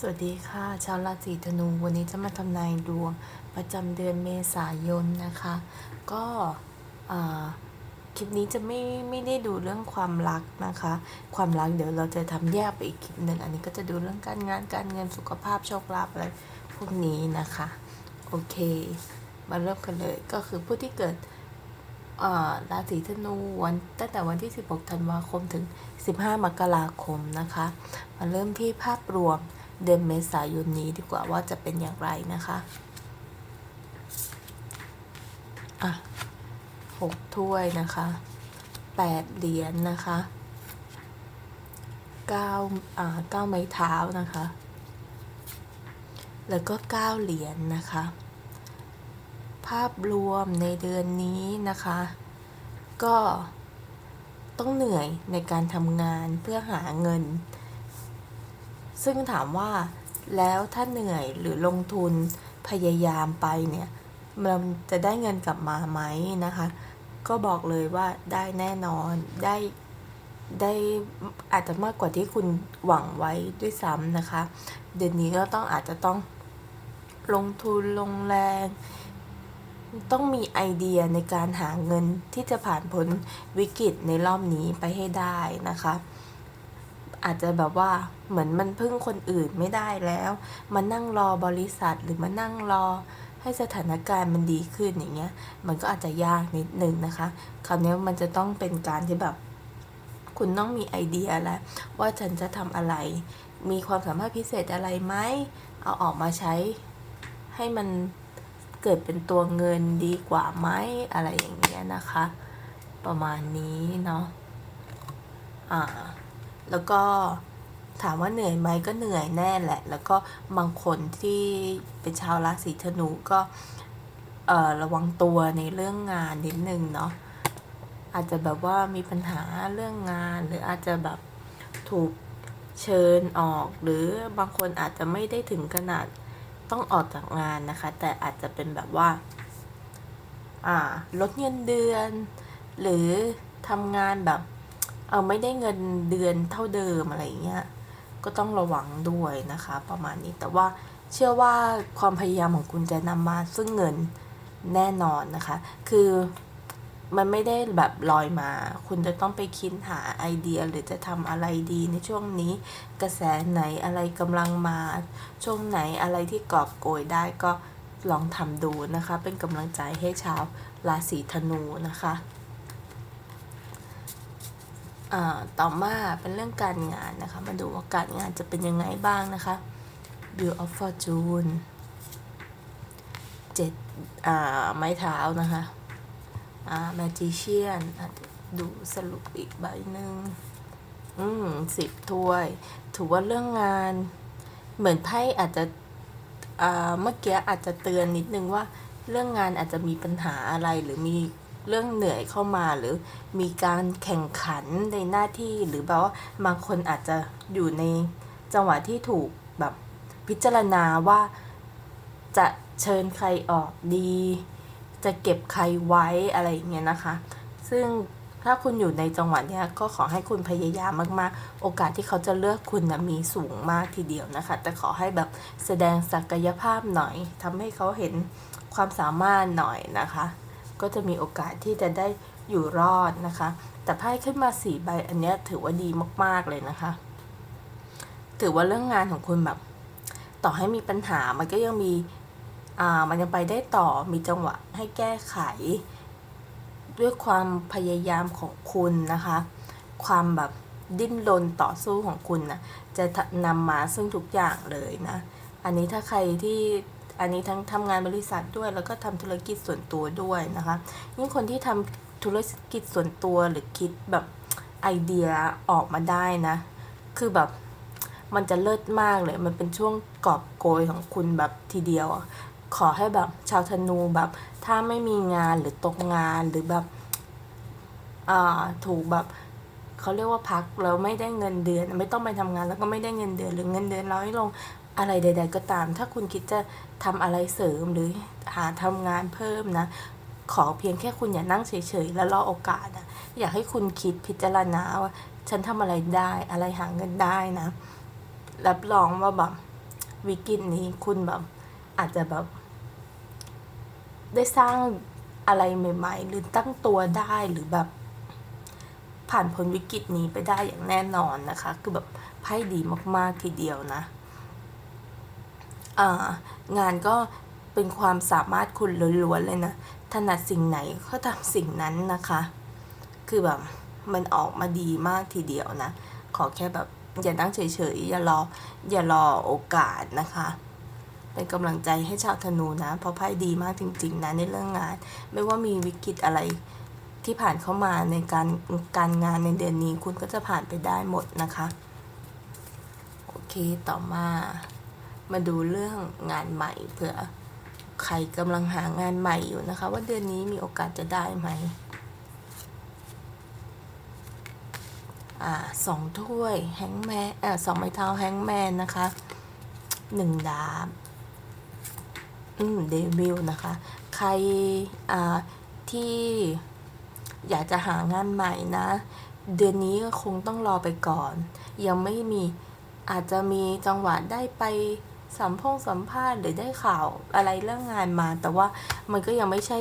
สวัสดีค่ะ ชาวราศีธนูวันนี้จะมาทำนายดวงประจำเดือนเมษายนนะคะ ก็คลิปนี้จะไม่ไม่ได้ดูเรื่องความรักนะคะ ความรักเดี๋ยวเราจะทำแยกไปอีกคลิปหนึ่งอันนี้ก็จะดูเรื่องการงานการเงินสุขภาพโชคลาภอะไรพวกนี้นะคะ โอเค มาเริ่มกันเลยก็คือผู้ที่เกิดราศีธนูวันตั้งแต่วันที่ 16 ธันวาคมถึง 15 มกราคมนะคะ มาเริ่มที่ภาพรวม เดือนเมษายนนี้ดีกว่าว่าจะเป็นอย่างไรนะคะอะหกถ้วยนะคะแปดเหรียญนะคะเก้าอ่าเก้าไม้เท้านะคะ แล้วก็เก้าเหรียญนะคะ ภาพรวมในเดือนนี้นะคะ ก็ต้องเหนื่อยในการทำงานเพื่อหาเงิน ซึ่งถามว่าแล้วถ้าเหนื่อยหรือลงทุนพยายามไปเนี่ยมันจะได้เงินกลับมาไหมนะคะ ก็บอกเลยว่าได้แน่นอนได้ได้อาจจะมากกว่าที่คุณหวังไว้ด้วยซ้ำนะคะ เดือนนี้ก็ต้องอาจจะต้องลงทุนลงแรง ต้องมีไอเดียในการหาเงินที่จะผ่านพ้นวิกฤตในรอบนี้ไปให้ได้นะคะ อาจจะแบบว่าเหมือนมันพึ่งคนอื่นไม่ได้แล้วมานั่งรอบริษัทหรือมานั่งรอให้สถานการณ์มันดีขึ้นอย่างเงี้ย มันก็อาจจะยากนิดนึงนะคะ คราวนี้มันจะต้องเป็นการที่แบบ คุณต้องมีไอเดียแล้วว่าฉันจะทำอะไร มีความสามารถพิเศษอะไรไหมเอาออกมาใช้ให้มันเกิดเป็นตัวเงินดีกว่าไหมอะไรอย่างเงี้ยนะคะ ประมาณนี้เนาะอ่า แล้วก็ถามว่าเหนื่อยไหมก็เหนื่อยแน่แหละ แล้วก็บางคนที่เป็นชาวราศีธนูก็ระวังตัวในเรื่องงานนิดนึงเนาะอาจจะแบบว่ามีปัญหาเรื่องงาน หรืออาจจะแบบถูกเชิญออก หรือบางคนอาจจะไม่ได้ถึงขนาดต้องออกจากงานนะคะ แต่อาจจะเป็นแบบว่าลดเงินเดือน หรือทำงานแบบ เออไม่ได้เงินเดือนเท่าเดิมอะไรเงี้ยก็ต้องระวังด้วยนะคะ ประมาณนี้แต่ว่าเชื่อว่าความพยายามของคุณจะนำมาซึ่งเงินแน่นอนนะคะ คือมันไม่ได้แบบลอยมา คุณจะต้องไปคิดหาไอเดียหรือจะทำอะไรดีในช่วงนี้ กระแสไหนอะไรกำลังมา ช่วงไหนอะไรที่กอบโกยได้ก็ลองทำดูนะคะ เป็นกำลังใจให้ชาวราศีธนูนะคะ ต่อมาเป็นเรื่องการงานนะคะ มาดูว่าการงานจะเป็นยังไงบ้างนะคะ View of Fortune เจ็ดไม้เท้านะคะอ่า Magician ะดูสรุปอีกใบหนึ่งอืมสิบถ้วย ถือว่าเรื่องงาน เหมือนไพ่อาจจะเมื่อกี้อาจจะเตือนนิดนึงว่า เรื่องงานอาจจะมีปัญหาอะไรหรือมี เรื่องเหนื่อยเข้ามาหรือมีการแข่งขันในหน้าที่หรือแบบว่าบางคนอาจจะอยู่ในจังหวะที่ถูกแบบพิจารณาว่าจะเชิญใครออกดี จะเก็บใครไว้อะไรอย่างเงี้ยนะคะ ซึ่งถ้าคุณอยู่ในจังหวะเนี้ยก็ขอให้คุณพยายามมากๆ โอกาสที่เขาจะเลือกคุณนะมีสูงมากทีเดียวนะคะ แต่ขอให้แบบแสดงศักยภาพหน่อยทำให้เขาเห็นความสามารถหน่อยนะคะ ก็จะมีโอกาสที่จะได้อยู่รอดนะคะ แต่ไพ่ขึ้นมาสี่ใบอันนี้ถือว่าดีมากๆเลยนะคะ ถือว่าเรื่องงานของคุณแบบ ต่อให้มีปัญหามันก็ยังมีอ่ามันยังไปได้ต่อมีจังหวะให้แก้ไข ด้วยความพยายามของคุณนะคะ ความแบบดิ้นรนต่อสู้ของคุณนะจะนำมาซึ่งทุกอย่างเลยนะ อันนี้ถ้าใครที่ อันนี้ทั้งทำงานบริษัทด้วย แล้วก็ทำธุรกิจส่วนตัวด้วยนะคะ ยิ่งคนที่ทำธุรกิจส่วนตัวหรือคิดแบบไอเดียออกมาได้นะ คือแบบมันจะเลิศมากเลย มันเป็นช่วงกอบโกยของคุณแบบทีเดียว ขอให้แบบชาวธนูแบบ ถ้าไม่มีงานหรือตกงานหรือแบบถูกแบบเขาเรียกว่าพักแล้วไม่ได้เงินเดือน ไม่ต้องไปทำงานแล้วก็ไม่ได้เงินเดือนหรือเงินเดือนน้อยลง อะไรใด ๆ ก็ตาม ถ้าคุณคิดจะทำอะไรเสริมหรือหาทำงานเพิ่มนะ ขอเพียงแค่คุณอย่านั่งเฉยๆแล้วรอโอกาสนะอยากให้คุณคิดพิจารณาว่า ฉันทำอะไรได้อะไรหาเงินได้นะรับรองว่าแบบวิกฤตนี้คุณแบบอาจจะแบบได้สร้างอะไรใหม่ ๆ หรือตั้งตัวได้หรือแบบผ่านพ้นวิกฤตนี้ไปได้อย่างแน่นอนนะคะ คือแบบไพ่ดีมากๆทีเดียวนะ งานก็เป็นความสามารถคุณล้วนๆเลยนะ ถนัดสิ่งไหนก็ทำสิ่งนั้นนะคะ คือแบบมันออกมาดีมากทีเดียวนะ ขอแค่แบบอย่านั่งเฉยๆ อย่ารอ อย่ารอโอกาสนะคะ เป็นกำลังใจให้ชาวธนูนะ เพราะไพ่ดีมากจริงๆนะในเรื่องงาน ไม่ว่ามีวิกฤตอะไรที่ผ่านเข้ามาในการการงานในเดือนนี้คุณก็จะผ่านไปได้หมดนะคะ โอเคต่อมา มาดูเรื่องงานใหม่เผื่อใครกำลังหางานใหม่อยู่นะคะ ว่าเดือนนี้มีโอกาสจะได้ไหมอ่าสองถ้วยแฮงแมนอ่าสองไม้เท้าแฮงแมนนะคะหนึ่งดาบอืมเดวิลนะคะ ใครอ่าที่อยากจะหางานใหม่นะ เดือนนี้ก็คงต้องรอไปก่อน ยังไม่มีอาจจะมีจังหวะได้ไป สัมพงสัมภาษณ์หรือได้ข่าวอะไรเรื่องงานมา แต่ว่ามันก็ยังไม่ใช่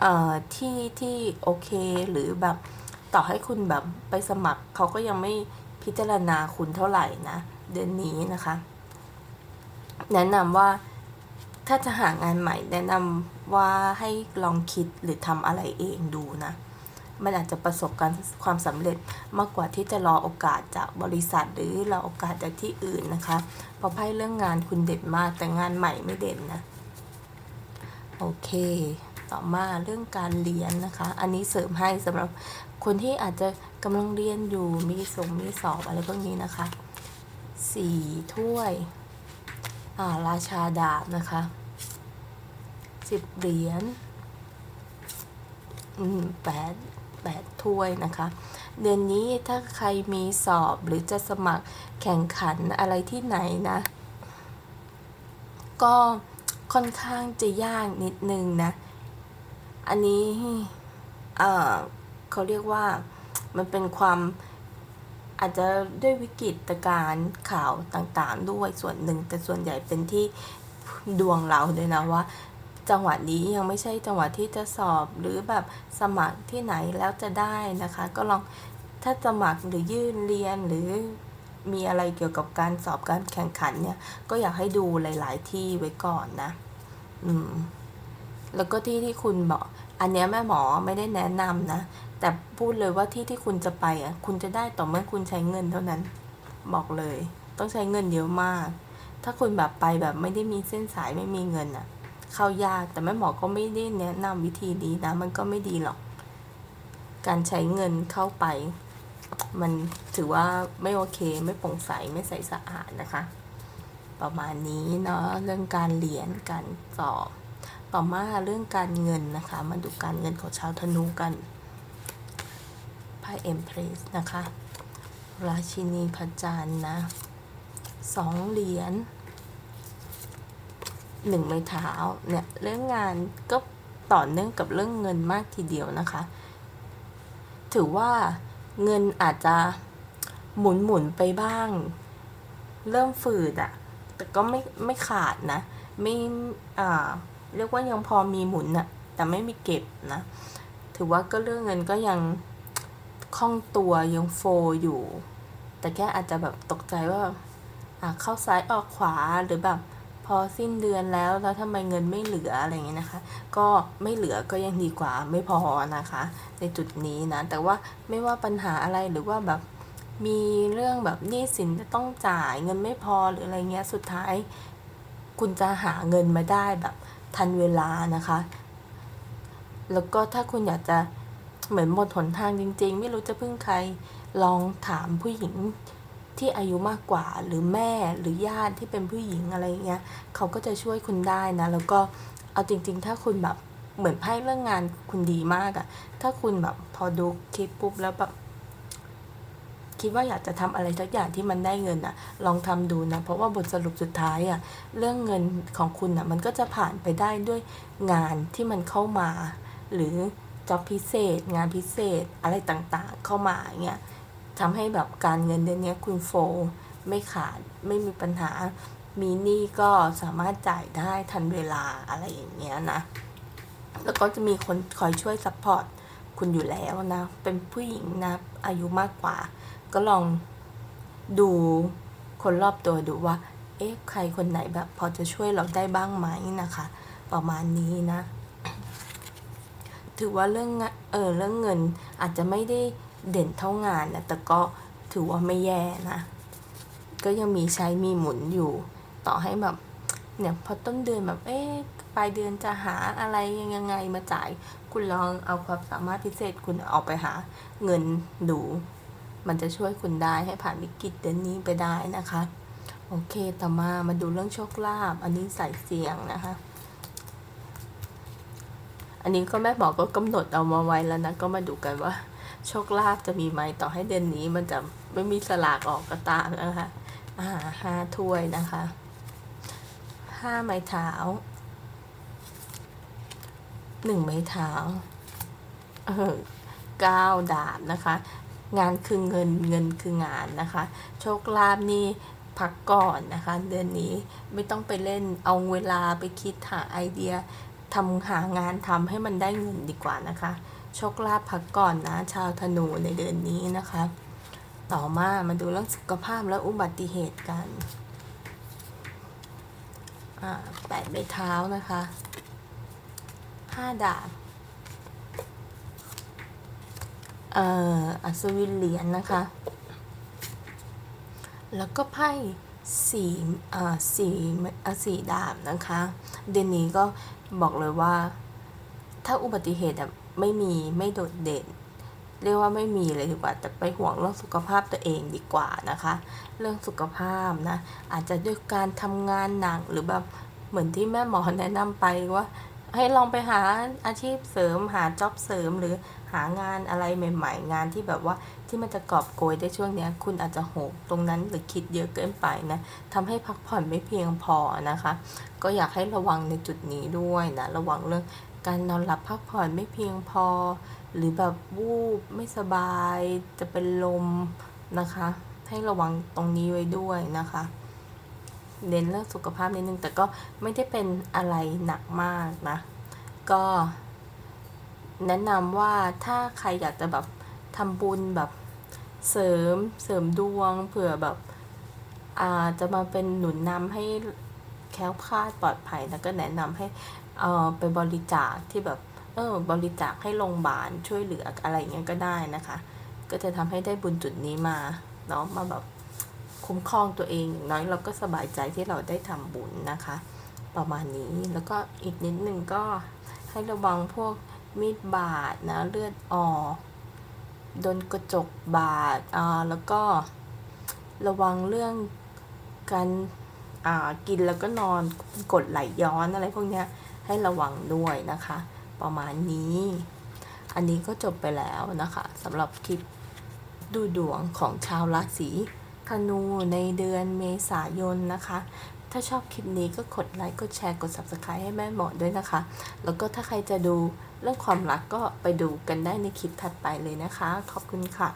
เอ่อที่ที่โอเคหรือแบบต่อให้คุณแบบไปสมัครเขาก็ยังไม่พิจารณาคุณเท่าไหร่นะ เดือนนี้นะคะ แนะนำว่าถ้าจะหางานใหม่ แนะนำว่าให้ลองคิดหรือทำอะไรเองดูนะ มันอาจจะประสบการณ์ความสำเร็จมากกว่าที่จะรอโอกาสจากบริษัทหรือรอโอกาสจากที่อื่นนะคะเพราะไพ่เรื่องงานคุณเด่นมากแต่งานใหม่ไม่เด่นนะโอเค ต่อมาเรื่องการเรียนนะคะ อันนี้เสริมให้สำหรับคนที่อาจจะกำลังเรียนอยู่มีส่งมีสอบอะไรพวกนี้นะคะสี่ถ้วยอ่าราชาดาบนะคะสิบเหรียญอืมแปด แปดถ้วยนะคะ เดือนนี้ถ้าใครมีสอบหรือจะสมัครแข่งขันอะไรที่ไหนนะ ก็ค่อนข้างจะยากนิดนึงนะ อันนี้เเขาเรียกว่ามันเป็นความอาจจะด้วยวิกฤตการณ์ข่าวต่างๆ ด้วยส่วนหนึ่งแต่ส่วนใหญ่เป็นที่ดวงเราด้วยนะว่า จังหวะนี้ยังไม่ใช่จังหวะที่จะสอบหรือแบบสมัครที่ไหนแล้วจะได้นะคะ ก็ลองถ้าสมัครหรือยื่นเรียนหรือมีอะไรเกี่ยวกับการสอบการแข่งขันเนี่ย ก็อยากให้ดูหลาย ๆ ที่ไว้ก่อนนะ อืม แล้วก็ที่ที่คุณบอก อันนี้แม่หมอไม่ได้แนะนำนะ แต่พูดเลยว่าที่ที่คุณจะไปอะ คุณจะได้ต่อเมื่อคุณใช้เงินเท่านั้น บอกเลย ต้องใช้เงินเยอะมาก ถ้าคุณแบบไปแบบไม่ได้มีเส้นสายไม่มีเงินอะ เข้ายาก แต่แม่หมอก็ไม่ได้แนะนำวิธีนี้นะ มันก็ไม่ดีหรอก การใช้เงินเข้าไป มันถือว่าไม่โอเค ไม่โปร่งใส ไม่ใสสะอาดนะคะ ประมาณนี้เนาะ เรื่องการเรียน การสอบ ต่อมาเรื่องการเงินนะคะ มาดูการเงินของชาวธนูกัน ไพ่เอ็มเพรสนะคะ ราชินีพระจันทร์นะสองเหรียญ หนึ่งไม้เท้าเนี่ยเรื่องงานก็ต่อเนื่องกับเรื่องเงินมากทีเดียวนะคะ ถือว่าเงินอาจจะหมุนหมุนๆไปบ้าง เริ่มฝืดอะแต่ก็ไม่ไม่ขาดนะ ไม่อ่าเรียกว่ายังพอมีหมุนอะแต่ไม่มีเก็บนะ ถือว่าก็เรื่องเงินก็ยังคล่องตัวยังโฟอยู่ แต่แค่อาจจะแบบตกใจว่าอ่าเข้าซ้ายออกขวาหรือแบบ พอสิ้นเดือนแล้วแล้วทำไมเงินไม่เหลืออะไรเงี้ยนะคะ ก็ไม่เหลือก็ยังดีกว่าไม่พอนะคะ ในจุดนี้นะ แต่ว่าไม่ว่าปัญหาอะไรหรือว่าแบบมีเรื่องแบบหนี้สินจะต้องจ่ายเงินไม่พอหรืออะไรเงี้ยสุดท้าย คุณจะหาเงินมาได้แบบทันเวลานะคะ แล้วก็ถ้าคุณอยากจะเหมือนหมดหนทางจริง ๆ ไม่รู้จะพึ่งใครลองถามผู้หญิง ที่อายุมากกว่าหรือแม่หรือญาติที่เป็นผู้หญิงอะไรเงี้ยเขาก็จะช่วยคุณได้นะ แล้วก็เอาจริง ๆ ถ้าคุณแบบเหมือนไพ่เรื่องงานคุณดีมากอะถ้าคุณแบบพอดูคลิปปุ๊บแล้วแบบคิดว่าอยากจะทำอะไรสักอย่างที่มันได้เงินอะลองทำดูนะ เพราะว่าบทสรุปสุดท้ายอะเรื่องเงินของคุณอะมันก็จะผ่านไปได้ด้วยงานที่มันเข้ามา หรือจ็อบพิเศษ งานพิเศษอะไรต่างๆ เข้ามาเงี้ย ทำให้แบบการเงินเดือนนี้คุณโฟไม่ขาดไม่มีปัญหามีหนี้ก็สามารถจ่ายได้ทันเวลาอะไรอย่างเงี้ยนะ แล้วก็จะมีคนคอยช่วยซัพพอร์ตคุณอยู่แล้วนะ เป็นผู้หญิงนะ อายุมากกว่า ก็ลองดูคนรอบตัวดูว่า เอ๊ะ ใครคนไหนแบบ พอจะช่วยเราได้บ้างไหมนะคะ ประมาณนี้นะ ถือว่าเรื่องเออเรื่องเงินอาจจะไม่ได้ เด่นเท่างานนะแต่ก็ถือว่าไม่แย่นะ ก็ยังมีใช้มีหมุนอยู่ ต่อให้แบบเนี่ยพอต้นเดือนแบบเอ๊ะปลายเดือนจะหาอะไรยังไงมาจ่าย คุณลองเอาความสามารถพิเศษคุณเอาไปหาเงินดู มันจะช่วยคุณได้ให้ผ่านวิกฤตเดือนนี้ไปได้นะคะ โอเคต่อมามาดูเรื่องโชคลาภอันนี้ใส่เสียงนะคะ อันนี้ก็แม่หมอก็กำหนดเอามาไว้แล้วนะก็มาดูกันว่า โชคลาภจะมีไหมต่อให้เดือนนี้มันจะไม่มีสลากออกก็ตามนะคะอ่าห้าถ้วยนะคะห้าไม้เท้าหนึ่งไม้เท้าเออเก้าดาบนะคะ งานคือเงินเงินคืองานนะคะ โชคลาภนี่พักก่อนนะคะ เดือนนี้ไม่ต้องไปเล่นเอาเวลาไปคิดหาไอเดียทำหางานทำให้มันได้เงินดีกว่านะคะ โชคลาภพักก่อนนะ ชาวธนูในเดือนนี้นะคะ ต่อมามาดูเรื่องสุขภาพและอุบัติเหตุกันแปดใบเท้านะคะห้าดาบเอ่ออัศวินเหรียญนะคะ แล้วก็ไพ่สี่อ่าสี่อ่าสี่ดาบนะคะ เดือนนี้ก็บอกเลยว่า ถ้าอุบัติเหตุอะ ไม่มีไม่โดดเด่น เรียกว่าไม่มีเลยดีกว่าแต่ไปห่วงเรื่องสุขภาพตัวเองดีกว่านะคะ เรื่องสุขภาพนะอาจจะด้วยการทำงานหนักหรือแบบเหมือนที่แม่หมอแนะนำไปว่าให้ลองไปหาอาชีพเสริมหาจ็อบเสริมหรือหางานอะไรใหม่ ๆ งานที่แบบว่าที่มันจะกอบโกยได้ช่วงเนี้ย คุณอาจจะโหกตรงนั้นหรือคิดเยอะเกินไปนะทำให้พักผ่อนไม่เพียงพอนะคะ ก็อยากให้ระวังในจุดนี้ด้วยนะ ระวังเรื่อง การนอนหลับพักผ่อนไม่เพียงพอ หรือแบบวูบไม่สบาย จะเป็นลมนะคะ ให้ระวังตรงนี้ไว้ด้วยนะคะเน้นเรื่องสุขภาพนิดนึงแต่ก็ไม่ได้เป็นอะไรหนักมากนะ ก็แนะนำว่าถ้าใครอยากจะแบบทำบุญแบบเสริมเสริมดวงเผื่อแบบอาจะมาเป็นหนุนนำให้แค้วคลาดปลอดภัยแล้วก็แนะนำให้ เอ่อไปบริจาคที่แบบเออบริจาคให้โรงพยาบาลช่วยเหลืออะไรอย่างเงี้ยก็ได้นะคะ ก็จะทำให้ได้บุญจุดนี้มาเนาะมาแบบคุ้มครองตัวเองอย่างน้อยเราก็สบายใจที่เราได้ทำบุญนะคะ ประมาณนี้แล้วก็อีกนิดนึงก็ให้ระวังพวกมีดบาดนะเลือดออกโดนกระจกบาดอ่าแล้วก็ระวังเรื่องการอ่ากินแล้วก็นอนกดไหลย้อนอะไรพวกเนี้ย ให้ระวังด้วยนะคะ ประมาณนี้ อันนี้ก็จบไปแล้วนะคะสำหรับคลิปดูดวงของชาวราศีธนูในเดือนเมษายนนะคะ ถ้าชอบคลิปนี้ก็กดไลค์ กดแชร์ กด Subscribe ให้แม่หมอด้วยนะคะ แล้วก็ถ้าใครจะดูเรื่องความรักก็ไปดูกันได้ในคลิปถัดไปเลยนะคะ ขอบคุณค่ะ